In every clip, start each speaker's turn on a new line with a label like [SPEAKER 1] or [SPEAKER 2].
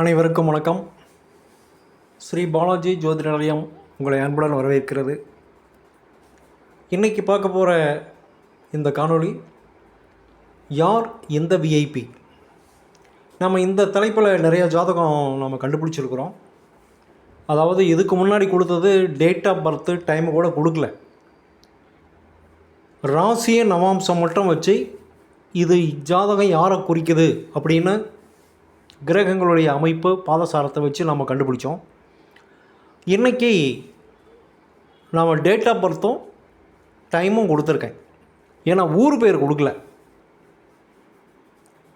[SPEAKER 1] அனைவருக்கும் வணக்கம். ஸ்ரீ பாலாஜி ஜோதிட நிலையம் உங்களை அன்புடன் வரவேற்கிறது. இன்றைக்கி பார்க்க போகிற இந்த காணொளி யார் எந்த விஐபி நம்ம இந்த தலைப்பில் நிறைய ஜாதகம் நம்ம கண்டுபிடிச்சிருக்கிறோம். அதாவது இதுக்கு முன்னாடி கொடுத்தது டேட் ஆஃப் பர்த்து டைமை கூட கொடுக்கல. ராசிய நவாம்சம் மட்டும் வச்சு இது ஜாதகம் யாரை குறிக்குது அப்படின்னு கிரகங்களுடைய அமைப்பு பாதசாரத்தை வச்சு நம்ம கண்டுபிடிச்சோம். இன்றைக்கி நாம் டேட் ஆஃப் பர்த்தும் டைமும் கொடுத்துருக்கேன். ஏன்னா ஊர் பேர் கொடுக்கல.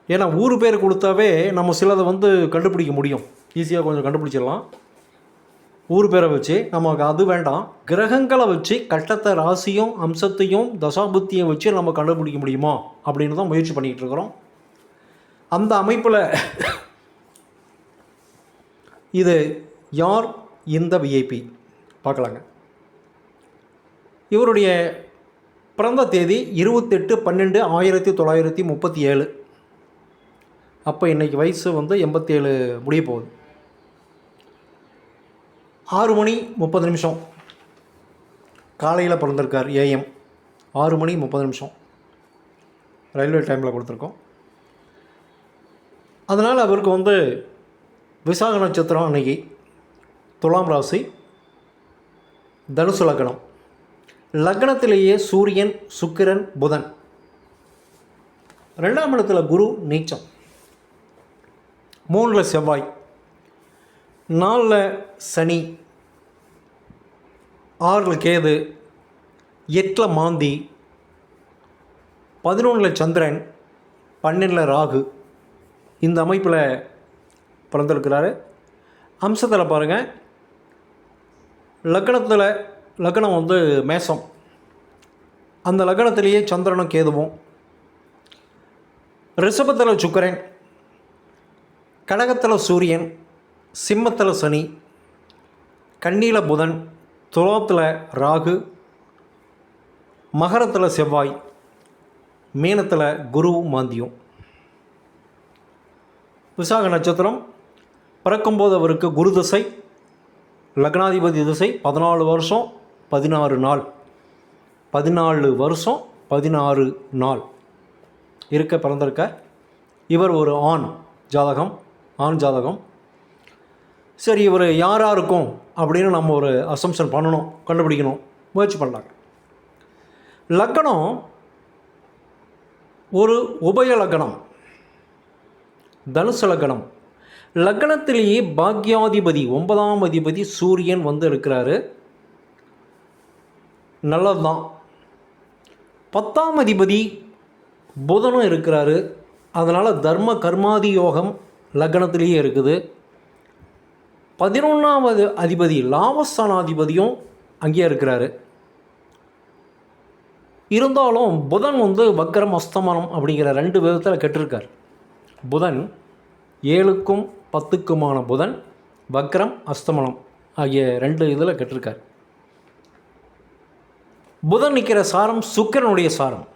[SPEAKER 1] ஏன்னா ஊர் பேர் கொடுத்தாவே நம்ம சிலதை வந்து கண்டுபிடிக்க முடியும். ஈஸியாக கொஞ்சம் கண்டுபிடிச்சிடலாம். ஊர் பேரை வச்சு நமக்கு அது வேண்டாம். கிரகங்களை வச்சு கட்டத்தை ராசியும் அம்சத்தையும் தசாபுத்தியை வச்சு நம்ம கண்டுபிடிக்க முடியுமா? அப்படின்னு தான் முயற்சி பண்ணிகிட்டு இருக்கிறோம். அந்த அமைப்பில் இது யார் இந்த விஐபி பார்க்கலாங்க. இவருடைய பிறந்த தேதி இருபத்தெட்டு பன்னெண்டு ஆயிரத்தி தொள்ளாயிரத்தி முப்பத்தி ஏழு அப்போ இன்றைக்கி வயசு வந்து எண்பத்தேழு முடிய போகுது. ஆறு மணி முப்பது நிமிஷம். காலையில் பிறந்திருக்கார் ஏஎம் ஆறு மணி முப்பது நிமிஷம். ரயில்வே டைமில் கொடுத்துருக்கோம். அதனால் அவருக்கு வந்து விசாக நட்சத்திரம் அன்னைக்கு துலாம் ராசி தனுசு லக்னம். லக்னத்திலேயே சூரியன் சுக்கிரன் புதன். ரெண்டாம் இடத்துல குரு நீச்சம். மூணில் செவ்வாய். நாலில் சனி. ஆறில் கேது. எட்டில் மாந்தி. பதினொன்றில் சந்திரன். பன்னெண்டில் ராகு. இந்த அமைப்பில் பிறந்திருக்கிறாரு. அம்சத்தில் பாருங்கள் லக்கணத்தில் லக்கணம் வந்து மேசம். அந்த லக்கணத்திலேயே சந்திரனும் கேதுவும். ரிஷபத்தில் சுக்கரன். கடகத்தில் சூரியன். சிம்மத்தில் சனி. கண்ணியில் புதன். துலோத்தில் ராகு. மகரத்தில் செவ்வாய். மீனத்தில் குருவும் மாந்தியும். விசாக நட்சத்திரம் பிறக்கும்போது அவருக்கு குரு திசை லக்னாதிபதி திசை பதினாலு வருஷம் பதினாறு நாள். பதினாலு வருஷம் பதினாறு நாள். இருக்க பிறந்திருக்க இவர் ஒரு ஆண் ஜாதகம் ஆண் ஜாதகம். சரி இவர் யாராக இருக்கும் அப்படின்னு நம்ம ஒரு அசம்ஷன் பண்ணணும் கண்டுபிடிக்கணும் முயற்சி பண்ணலாங்க லக்கணம் ஒரு உபய லக்கணம் தனுசு லக்கணம். லக்னத்திலேயே பாக்யாதிபதி ஒன்பதாம் அதிபதி சூரியன் வந்து இருக்கிறாரு. நல்லதுதான். பத்தாம் அதிபதி புதனும் இருக்கிறாரு. அதனால் தர்ம கர்மாதி யோகம் லக்னத்திலேயே இருக்குது. பதினொன்றாவது அதிபதி லாபஸ்தானாதிபதியும் அங்கேயே இருக்கிறாரு. இருந்தாலும் புதன் வந்து வக்கரம் அஸ்தமனம் அப்படிங்கிற ரெண்டு விதத்தில் கெட்டிருக்கார். புதன் ஏழுக்கும் பத்துக்குமான புதன் வக்ரம் அஸ்தமனம் ஆகிய ரெண்டு இதில் கெட்டிருக்கார். புதன் நிற்கிற சாரம் சுக்கரனுடைய சாரம்.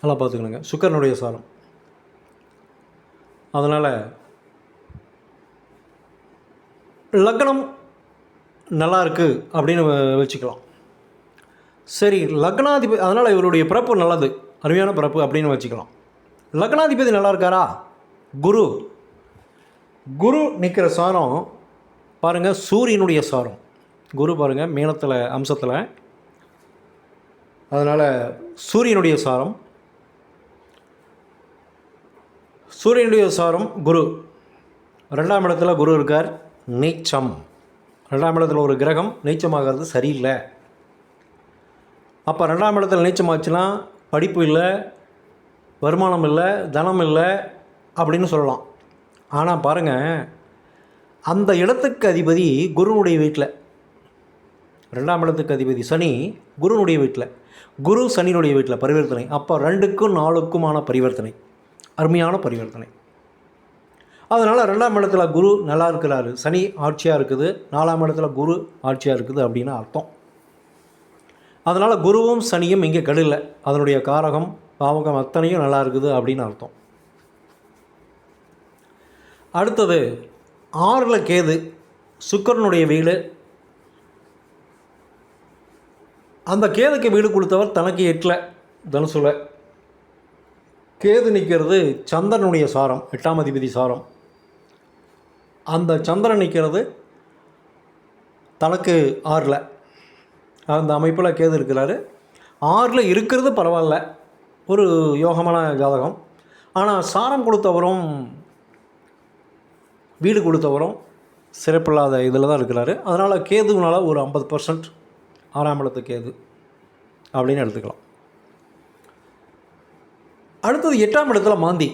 [SPEAKER 1] நல்லா பார்த்துக்கணுங்க. சுக்கரனுடைய சாரம். அதனால் லக்னம் நல்லா இருக்குது அப்படின்னு வ- வச்சுக்கலாம். சரி லக்னாதிபதி அதனால் இவருடைய பிறப்பு நல்லது. அருமையான பிறப்பு அப்படின்னு வச்சுக்கலாம். லக்னாதிபதி நல்லா இருக்காரா? குரு. குரு நிற்கிற சாரம் பாருங்கள் சூரியனுடைய சாரம். குரு பாருங்கள் மீனத்தில் அம்சத்தில். அதனால் சூரியனுடைய சாரம். சூரியனுடைய சாரம் குரு. ரெண்டாம் இடத்துல குரு இருக்கார் நீச்சம். ரெண்டாம் இடத்துல ஒரு கிரகம் நீச்சமாகிறது சரியில்லை. அப்போ ரெண்டாம் இடத்துல நீச்சமாச்சுன்னா படிப்பு இல்லை வருமானம் இல்லை தனம் இல்லை அப்படின்னு சொல்லலாம். ஆனால் பாருங்கள் அந்த இடத்துக்கு அதிபதி குருனுடைய வீட்டில் ரெண்டாம் இடத்துக்கு அதிபதி சனி குருனுடைய வீட்டில் குரு சனியினுடைய வீட்டில் பரிவர்த்தனை. அப்போ ரெண்டுக்கும் நாலுக்குமான பரிவர்த்தனை. அருமையான பரிவர்த்தனை. அதனால் ரெண்டாம் இடத்துல குரு நல்லா இருக்கிறாரு. சனி ஆட்சியாக இருக்குது. நாலாம் இடத்துல குரு ஆட்சியாக இருக்குது அப்படின்னு அர்த்தம். அதனால் குருவும் சனியும் இங்கே கெடல அதனுடைய காரகம் பாவகம் அத்தனையும் நல்லா இருக்குது அப்படின்னு அர்த்தம். அடுத்தது ஆறில் கேது சுக்கரனுடைய வீடு. அந்த கேதுக்கு வீடு கொடுத்தவர் தனக்கு எட்டில் தனுசுல. கேது நிற்கிறது சந்திரனுடைய சாரம் எட்டாம் அதிபதி சாரம். அந்த சந்திரன் நிற்கிறது தனக்கு ஆறில். அந்த அமைப்பில் கேது இருக்கிறாரு. ஆறில் இருக்கிறது பரவாயில்ல. ஒரு யோகமான ஜாதகம். ஆனால் சாரம் கொடுத்தவரும் வீடு கொடுத்தவரும் சிறப்பில்லாத இதில் தான் இருக்கிறாரு. அதனால் கேதுனால ஒரு ஐம்பது பர்சன்ட் ஆறாம் இடத்து கேது அப்படின்னு எடுத்துக்கலாம். அடுத்தது எட்டாம் இடத்துல மாந்தி.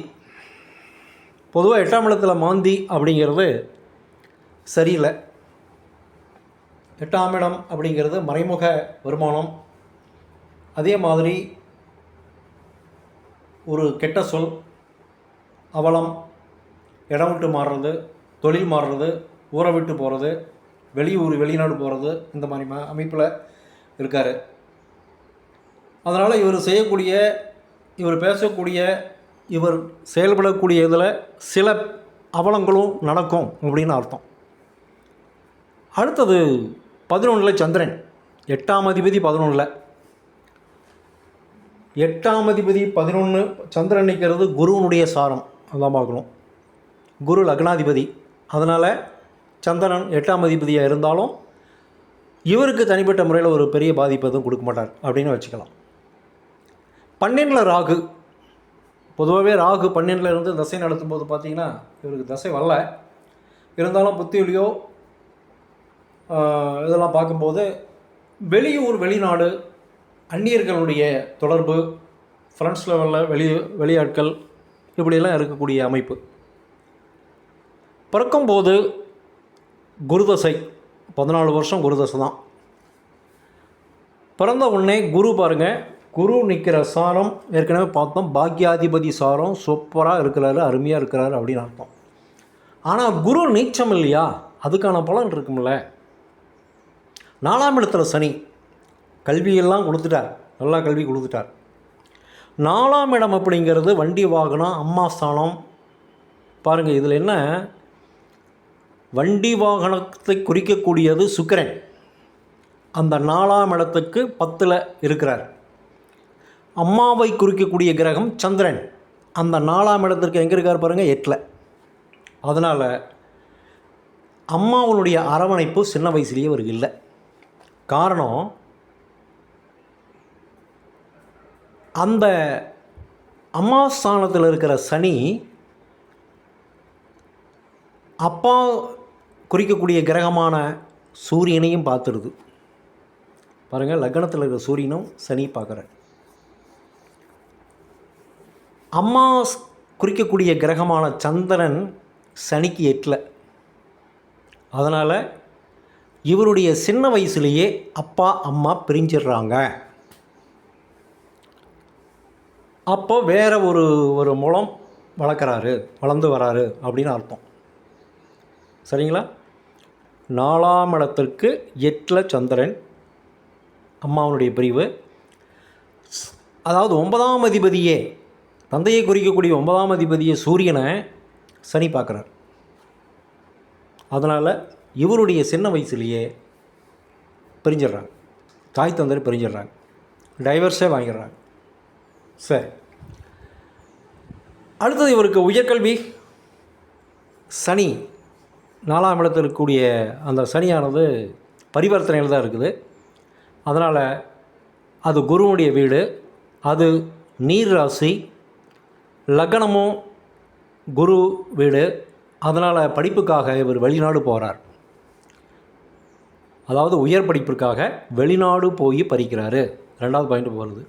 [SPEAKER 1] பொதுவாக எட்டாம் இடத்துல மாந்தி அப்படிங்கிறது சரியில்லை. எட்டாம் இடம் அப்படிங்கிறது மறைமுக வருமானம். அதே மாதிரி ஒரு கெட்ட சொல் அவலம் இடம் விட்டு மாறுறது தொழில் மாறுறது ஊரை விட்டு போகிறது வெளியூர் வெளிநாடு போகிறது இந்த மாதிரி ம அமைப்பில் இருக்கார். அதனால் இவர் செய்யக்கூடிய இவர் பேசக்கூடிய இவர் செயல்படக்கூடிய இதில் சில அவலங்களும் நடக்கும் அப்படின்னு அர்த்தம். அடுத்தது பதினொன்றில் சந்திரன். எட்டாம் அதிபதி பதினொன்றில் எட்டாம் அதிபதி பதினொன்று சந்திரன் நிற்கிறது குருவனுடைய சாரம். அதான் பார்க்கணும். குரு லக்னாதிபதி. அதனால் சந்திரன் எட்டாம் அதிபதியாக இருந்தாலும் இவருக்கு தனிப்பட்ட முறையில் ஒரு பெரிய பாதிப்பு எதுவும் கொடுக்க மாட்டார் அப்படின்னு வச்சுக்கலாம். பன்னெண்டில் ராகு. பொதுவாகவே ராகு பன்னெண்டில் இருந்து தசை நடத்தும் போது பார்த்தீங்கன்னா இவருக்கு தசை வரல. இருந்தாலும் புத்தியிலையோ இதெல்லாம் பார்க்கும்போது வெளியூர் வெளிநாடு அந்நியர்களுடைய தொடர்பு ஃப்ரெண்ட்ஸ் லெவலில் வெளி வெளியாட்கள் இப்படியெல்லாம் இருக்கக்கூடிய அமைப்பு. பிறக்கும்போது குருதசை பதினாலு வருஷம் குருதசை தான். பிறந்த உடனே குரு பாருங்கள் குரு நிற்கிற சாரம் ஏற்கனவே பார்த்தோம் பாக்யாதிபதி சாரம் சூப்பராக இருக்கிறாரு அருமையாக இருக்கிறாரு அப்படின்னு அர்த்தம். ஆனால் குரு நீச்சம் இல்லையா? அதுக்கான பலன் இருக்கும்ல. நாலாம் இடத்துல சனி கல்வியெல்லாம் கொடுத்துட்டார். நல்லா கல்வி கொடுத்துட்டார். நாலாம் இடம் அப்படிங்கிறது வண்டி வாகனம் அம்மா ஸ்தானம். பாருங்கள் இதில் என்ன? வண்டி வாகனத்தை குறிக்கக்கூடியது சுக்கிரன். அந்த நாலாம் இடத்துக்கு பத்தில் இருக்கிறார். அம்மாவை குறிக்கக்கூடிய கிரகம் சந்திரன். அந்த நாலாம் இடத்திற்கு எங்கே இருக்கார் பாருங்கள் எட்டில். அதனால் அம்மாவனுடைய அரவணைப்பு சின்ன வயசுலேயே அவருக்கு இல்லை. காரணம் அந்த அம்மா ஸ்தானத்தில் இருக்கிற சனி அப்பா குறிக்கக்கூடிய கிரகமான சூரியனையும் பார்த்துடுது. பாருங்கள் லக்னத்தில் இருக்கிற சூரியனும் சனி பார்க்குறேன் அம்மா குறிக்கக்கூடிய கிரகமான சந்திரன் சனிக்கு எட்டில். அதனால் இவருடைய சின்ன வயசுலேயே அப்பா அம்மா பிரிஞ்சிடுறாங்க. அப்போ வேறு ஒரு ஒரு மூலம் வளர்க்குறாரு வளர்ந்து வராரு அப்படின்னு அர்த்தம். சரிங்களா? நாலாம் இடத்திற்கு எட்டில் சந்திரன் அம்மாவனுடைய பிரிவு. அதாவது ஒன்பதாம் அதிபதியே தந்தையை குறிக்கக்கூடிய ஒன்பதாம் அதிபதியை சூரியனை சனி பார்க்குறார். அதனால் இவருடைய சின்ன வயசுலேயே பிரிஞ்சிடுறாங்க. தாய் தந்தர் பிரிஞ்சிடுறாங்க. டைவர்ஸே வாங்கிடுறாங்க. சரி. அடுத்தது இவருக்கு உயர்கல்வி சனி. நாலாம் இடத்தில் இருக்கக்கூடிய அந்த சனியானது பரிவர்த்தனையில் தான் இருக்குது. அதனால் அது குருவனுடைய வீடு அது நீர் ராசி லக்னமும் குரு வீடு. அதனால் படிப்புக்காக இவர் வெளிநாடு போகிறார் அதாவது உயர் படிப்பிற்காக வெளிநாடு போய் படிக்கிறாரு. ரெண்டாவது பாயிண்ட் போகிறது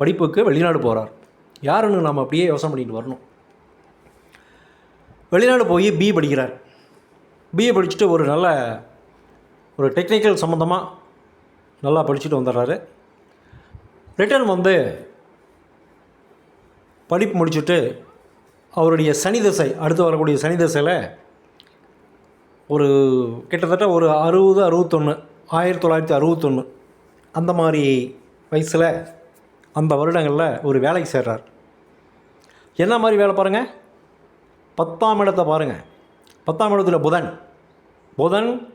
[SPEAKER 1] படிப்புக்கு வெளிநாடு போகிறார் யாருன்னு நம்ம அப்படியே யோசனை பண்ணிட்டு வரணும். வெளிநாடு போய் பி படிக்கிறார். பிஏ படிச்சுட்டு ஒரு நல்ல ஒரு டெக்னிக்கல் சம்மந்தமாக நல்லா படிச்சுட்டு வந்துடுறாரு. ரிட்டர்ன் வந்து படிப்பு முடிச்சுட்டு அவருடைய சனி தசை அடுத்து வரக்கூடிய சனி தசையில் ஒரு கிட்டத்தட்ட ஒரு அறுபது அறுபத்தொன்று ஆயிரத்தி தொள்ளாயிரத்தி அறுபத்தொன்று அந்த மாதிரி வயசில் அந்த வருடங்களில் ஒரு வேலைக்கு சேர்றார். என்ன மாதிரி வேலை பாருங்கள் பத்தாம் இடத்தை பாருங்கள் பத்தாம் இடத்துல புதன். புதன்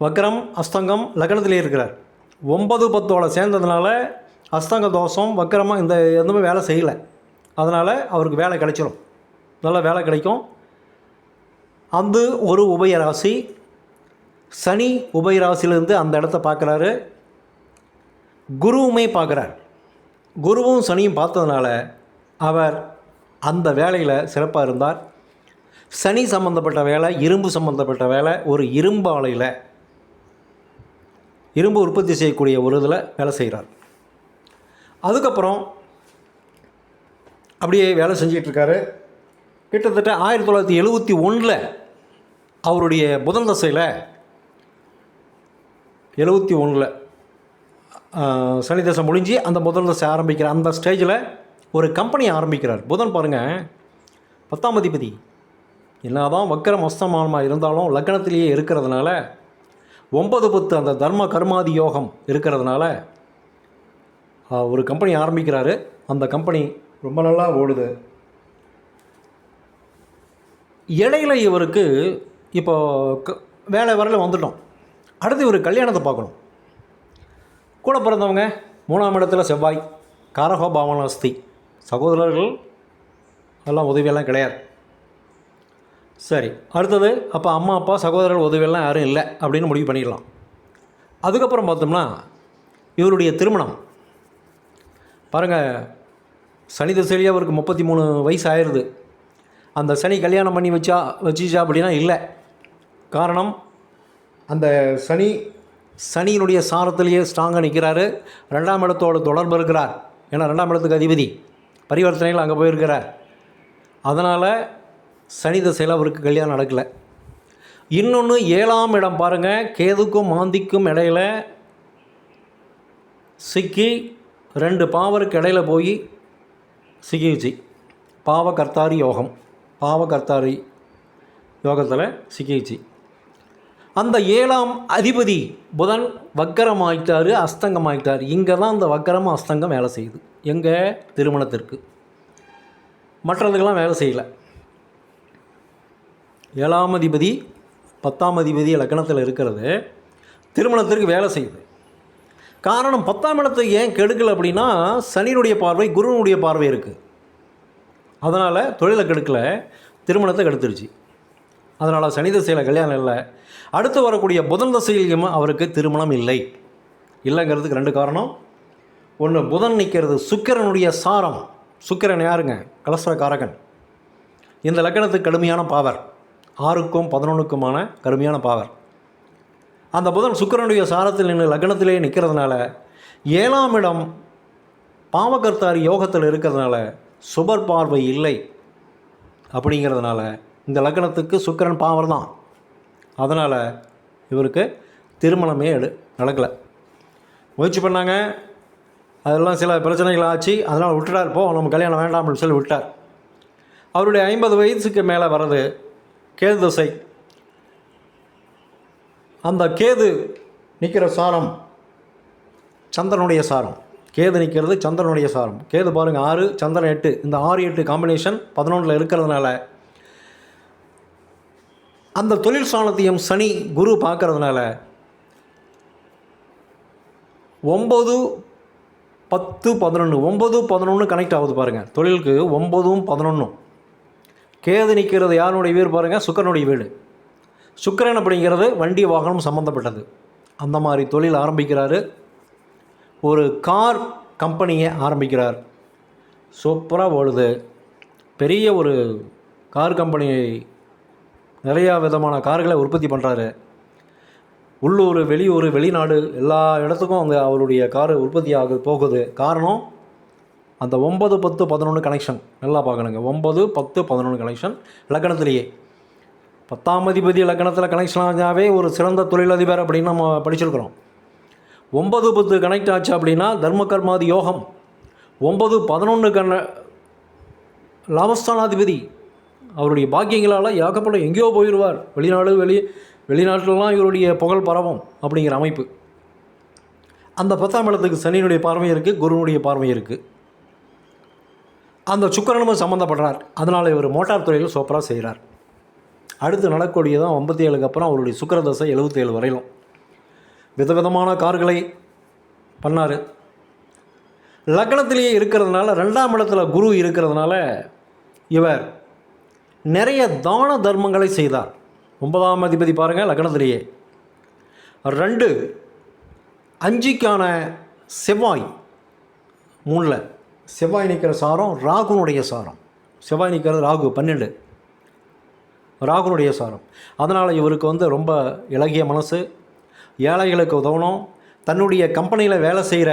[SPEAKER 1] வக்ரம் அஸ்தங்கம் லக்னத்திலே இருக்கிறார். ஒன்பது பத்தோட சேர்ந்ததுனால அஸ்தங்க தோஷம் வக்கரமாக இந்த எதுவுமே வேலை செய்யலை. அதனால் அவருக்கு வேலை கிடைச்சிரும். நல்ல வேலை கிடைக்கும். அந்த ஒரு உபயராசி. சனி உபயராசிலேருந்து அந்த இடத்த பார்க்குறாரு. குருவுமே பார்க்குறார். குருவும் சனியும் பார்த்ததுனால அவர் அந்த வேலையில் சிறப்பாக இருந்தார். சனி சம்மந்தப்பட்ட வேலை இரும்பு சம்மந்தப்பட்ட வேலை ஒரு இரும்பு ஆலையில் இரும்பு உற்பத்தி செய்யக்கூடிய ஒரு இதில் வேலை செய்கிறார். அதுக்கப்புறம் அப்படியே வேலை செஞ்சிகிட்ருக்காரு கிட்டத்தட்ட ஆயிரத்தி தொள்ளாயிரத்தி எழுபத்தி ஒன்றில் அவருடைய புதன் தசையில் எழுபத்தி ஒன்றில் சனி தசை முடிஞ்சு அந்த புதன் தசை ஆரம்பிக்கிற அந்த ஸ்டேஜில் ஒரு கம்பெனி ஆரம்பிக்கிறார். புதன் பாருங்கள் பத்தாம் அதிபதி. என்னதான் வக்கரம் அஸ்தமானமாக இருந்தாலும் லக்னத்திலேயே இருக்கிறதுனால ஒன்பது பத்து அந்த தர்ம கர்மாதி யோகம் இருக்கிறதுனால ஒரு கம்பெனி ஆரம்பிக்கிறாரு. அந்த கம்பெனி ரொம்ப நல்லா ஓடுது. இடையில இவருக்கு இப்போ க வேலை வரல வந்துட்டோம். அடுத்து இவர் கல்யாணத்தை பார்க்கணும். கூட பிறந்தவங்க மூணாம் இடத்துல செவ்வாய் காரகோ பாவனாஸ்தி சகோதரர்கள் எல்லாம் உதவியெல்லாம் கிடையாது. சரி அடுத்தது அப்போ அம்மா அப்பா சகோதரர்கள் உதவியெல்லாம் யாரும் இல்லை அப்படின்னு முடிவு பண்ணிடலாம். அதுக்கப்புறம் பார்த்தோம்னா இவருடைய திருமணம். பாருங்கள் சனி திசையிலேயே அவருக்கு முப்பத்தி மூணு வயசு ஆயிடுது அந்த சனி கல்யாணம் பண்ணி வச்சா வச்சிச்சா அப்படின்னா இல்லை. காரணம் அந்த சனி சனியினுடைய சாரத்திலேயே ஸ்ட்ராங்காக நிற்கிறாரு ரெண்டாம் இடத்தோட தொடர்பு இருக்கிறார். ஏன்னா ரெண்டாம் இடத்துக்கு அதிபதி. பரிவர்த்தனைகள் அங்கே போயிருக்கிறார். அதனால் சனி தசையில் அவருக்கு கல்யாணம் நடக்கலை. இன்னொன்று ஏழாம் இடம் பாருங்கள் கேதுக்கும் மாந்திக்கும் இடையில சிக்கி ரெண்டு பாவருக்கு இடையில போய் சிக்கிச்சு பாவகர்த்தாரி யோகம். பாவகர்த்தாரி யோகத்தில் சிக்கிச்சு அந்த ஏழாம் அதிபதி புதன் வக்கரம் ஆகிட்டார் அஸ்தங்கம் ஆகிட்டார் இங்கே தான் அந்த வக்கரம் அஸ்தங்கம் வேலை செய்யுது. எங்கள் திருமணத்திற்கு. மற்றதுக்கெல்லாம் வேலை செய்யலை. ஏழாம் அதிபதி பத்தாம் அதிபதி லக்கணத்தில் இருக்கிறது. திருமணத்திற்கு வேலை செய்யுது. காரணம் பத்தாம் இடத்தை ஏன் கெடுக்கல அப்படின்னா சனியினுடைய பார்வை குருவினுடைய பார்வை இருக்குது அதனால் தொழிலை கெடுக்கல திருமணத்தை கெடுத்துருச்சு. அதனால் சனி தசையில் கல்யாணம் இல்லை. அடுத்து வரக்கூடிய புதன் தசையிலும் அவருக்கு திருமணம் இல்லை. இல்லைங்கிறதுக்கு ரெண்டு காரணம். ஒன்று புதன் நிற்கிறது சுக்கிரனுடைய சாரம். சுக்கிரன் யாருங்க? கலசரக்காரகன். இந்த லக்கணத்துக்கு கடுமையான பாவர் ஆறுக்கும் பதினொன்றுக்குமான கருமையான பாவர். அந்த புதன் சுக்கிரனுடைய சாரத்தில் நின்று லக்னத்திலே நிற்கிறதுனால ஏழாம் இடம் பாவகர்த்தாரி யோகத்தில் இருக்கிறதுனால சுபர் பார்வை இல்லை. அப்படிங்கிறதுனால இந்த லக்னத்துக்கு சுக்கரன் பாவர் தான். அதனால் இவருக்கு திருமணமே எடு நடக்கலை. முயற்சி பண்ணாங்க. அதெல்லாம் சில பிரச்சனைகள் ஆச்சு. அதனால் விட்டுட்டார். போ நம்ம கல்யாணம் வேண்டாம் அப்படின்னு சொல்லி விட்டார். அவருடைய ஐம்பது வயசுக்கு மேலே வர்றது கேது தசை. அந்த கேது நிற்கிற சாரம் சந்திரனுடைய சாரம். கேது நிற்கிறது சந்திரனுடைய சாரம். கேது பாருங்கள் ஆறு சந்திரன் எட்டு. இந்த ஆறு எட்டு காம்பினேஷன் பதினொன்றில் இருக்கிறதுனால அந்த தொழில் சாணத்தையும் சனி குரு பார்க்கறதுனால ஒம்பது பத்து பதினொன்று ஒம்பது பதினொன்று கனெக்ட் ஆகுது பாருங்கள் தொழிலுக்கு ஒம்பதும் பதினொன்றும் கேது நிற்கிறது யாருடைய வீடு பாருங்கள் சுக்கரனுடைய வீடு. சுக்கரன் அப்படிங்கிறது வண்டி வாகனம் சம்மந்தப்பட்டது அந்த மாதிரி தொழில் ஆரம்பிக்கிறாரு. ஒரு கார் கம்பெனியை ஆரம்பிக்கிறார். சூப்பராக ஓடுது. பெரிய ஒரு கார் கம்பெனி நிறையா விதமான கார்களை உற்பத்தி பண்ணுறாரு உள்ளூர் வெளியூர் வெளிநாடு எல்லா இடத்துக்கும் அங்கே அவருடைய கார் உற்பத்தி ஆக போகுது. காரணம் அந்த ஒம்பது பத்து பதினொன்று கனெக்ஷன் நல்லா பார்க்கணுங்க. ஒம்பது பத்து பதினொன்று கனெக்ஷன் லக்கணத்திலேயே. பத்தாம் அதிபதி லக்கணத்தில் கனெக்ஷன் ஆச்சாவே ஒரு சிறந்த தொழிலதிபர் அப்படின்னு நம்ம படிச்சிருக்கிறோம். ஒன்பது பத்து கனெக்ட் ஆச்சு அப்படின்னா தர்ம கர்மாதி யோகம். ஒம்பது பதினொன்று கண்ண லாபஸ்தானாதிபதி. அவருடைய பாக்கியங்களால் ஏகப்பட எங்கேயோ போயிடுவார் வெளிநாடு வெளி வெளிநாட்டிலலாம் இவருடைய புகழ் பரவும் அப்படிங்கிற அமைப்பு. அந்த பத்தாம் இடத்துக்கு சனியினுடைய பார்வை இருக்குது குருனுடைய பார்வை இருக்குது அந்த சுக்கரனும் சம்மந்தப்படுறார் அதனால் இவர் மோட்டார் துறையில் சூப்பராக செய்கிறார் அடுத்து நடக்கக்கூடியதான் ஐம்பத்தி ஏழுக்கு அப்புறம் அவருடைய சுக்கரதசை எழுபத்தேழு வரையிலும். விதவிதமான கார்களை பண்ணார். லக்னத்திலேயே இருக்கிறதுனால ரெண்டாம் இடத்துல குரு இருக்கிறதுனால இவர் நிறைய தான தர்மங்களை செய்தார். ஒன்பதாம் அதிபதி பாருங்கள் லக்னத்திலேயே. ரெண்டு அஞ்சுக்கான செவ்வாய் மூணில். செவ்வாய் நிற்கிற சாரம் ராகுனுடைய சாரம். செவ்வாய் நிற்கிறது ராகு பன்னெண்டு. ராகுனுடைய சாரம். அதனால் இவருக்கு வந்து ரொம்ப இலகிய மனசு. ஏழைகளுக்கு உதவணும். தன்னுடைய கம்பெனியில் வேலை செய்கிற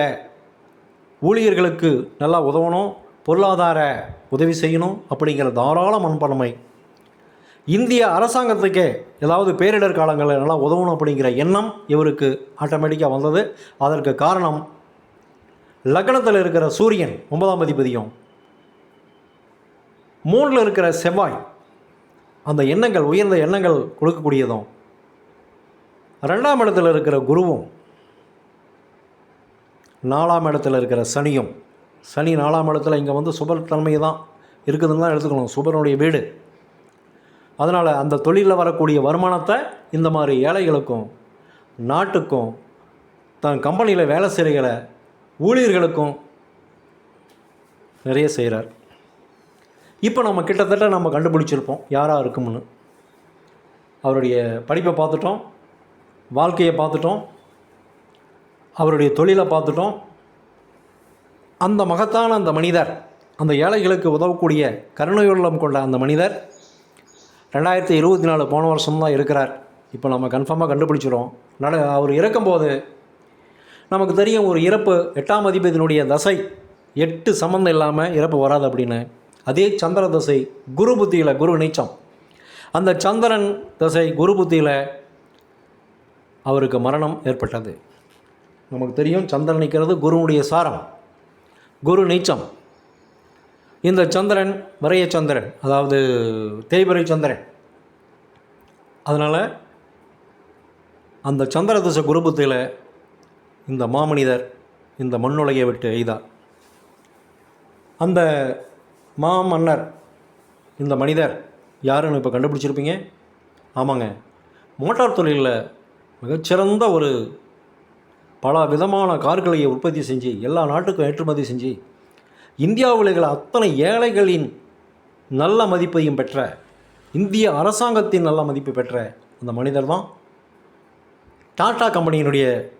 [SPEAKER 1] ஊழியர்களுக்கு நல்லா உதவணும். பொருளாதார உதவி செய்யணும் அப்படிங்கிற தாராள மண்பன்மை இந்திய அரசாங்கத்துக்கே ஏதாவது பேரிடர் காலங்களில் நல்லா உதவணும் அப்படிங்கிற எண்ணம் இவருக்கு ஆட்டோமேட்டிக்காக வந்தது. அதற்கு காரணம் லக்னத்தில் இருக்கிற சூரியன் ஒன்பதாம் அதிபதியும் மூணில் இருக்கிற செவ்வாய் அந்த எண்ணங்கள் உயர்ந்த எண்ணங்கள் கொடுக்கக்கூடியதும் ரெண்டாம் இடத்துல இருக்கிற குருவும் நாலாம் இடத்துல இருக்கிற சனியும் சனி நாலாம் இடத்துல இங்கே வந்து சுபர் தன்மை தான் இருக்குதுன்னு தான் எடுத்துக்கணும் சுபருடைய வீடு. அதனால் அந்த தொழிலில் வரக்கூடிய வருமானத்தை இந்த மாதிரி ஏழைகளுக்கும் நாட்டுக்கும் தன் கம்பெனியில் வேலை செய்கிற ஊழியர்களுக்கும் நிறைய செய்கிறார். இப்போ நம்ம கிட்டத்தட்ட நம்ம கண்டுபிடிச்சிருப்போம் யாராக இருக்கும்னு. அவருடைய படிப்பை பார்த்துட்டோம் வாழ்க்கையை பார்த்துட்டோம் அவருடைய தொழிலை பார்த்துட்டோம். அந்த மகத்தான அந்த மனிதர் அந்த ஏழைகளுக்கு உதவக்கூடிய கருணையுள்ளம் கொண்ட அந்த மனிதர் ரெண்டாயிரத்தி இருபத்தி நாலு போன வருஷம்தான் இருக்கிறார். இப்போ நம்ம கன்ஃபார்மாக கண்டுபிடிச்சிடும் நட அவர் இறக்கும்போது நமக்கு தெரியும் ஒரு இறப்பு எட்டாம் அதிபதியினுடைய தசை எட்டு சம்மந்தம் இல்லாமல் இறப்பு வராது அப்படின்னு. அதே சந்திர தசை குரு புத்தியில் குரு நீச்சம். அந்த சந்திரன் தசை குரு புத்தியில் அவருக்கு மரணம் ஏற்பட்டது. நமக்கு தெரியும் சந்திரன் நிற்கிறது குருவுடைய சாரம். குரு நீச்சம். இந்த சந்திரன் வரைய சந்திரன் அதாவது தேய்பிரை சந்திரன். அதனால் அந்த சந்திர தசை குருபத்தில் இந்த மாமனிதர் இந்த மண்ணுலையை விட்டு எய்தார் அந்த மாமன்னர் இந்த மனிதர் யாருன்னு இப்போ கண்டுபிடிச்சிருப்பீங்க? ஆமாங்க. மோட்டார் தொழிலில் மிகச்சிறந்த ஒரு பல விதமான கார்களை உற்பத்தி செஞ்சு எல்லா நாட்டுக்கும் ஏற்றுமதி செஞ்சு இந்தியாவில் இருக்கிற அத்தனை ஏழைகளின் நல்ல மதிப்பையும் பெற்ற இந்திய அரசாங்கத்தின் நல்ல மதிப்பை பெற்ற அந்த மனிதர் தான் டாடா கம்பெனியினுடைய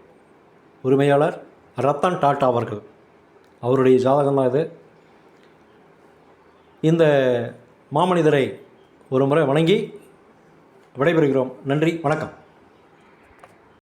[SPEAKER 1] உரிமையாளர் ரத்தன் டாட்டா அவர்கள். அவருடைய ஜாதகம் தான் இது. இந்த மாமனிதரை ஒரு முறை வணங்கி விடைபெறுகிறோம். நன்றி வணக்கம்.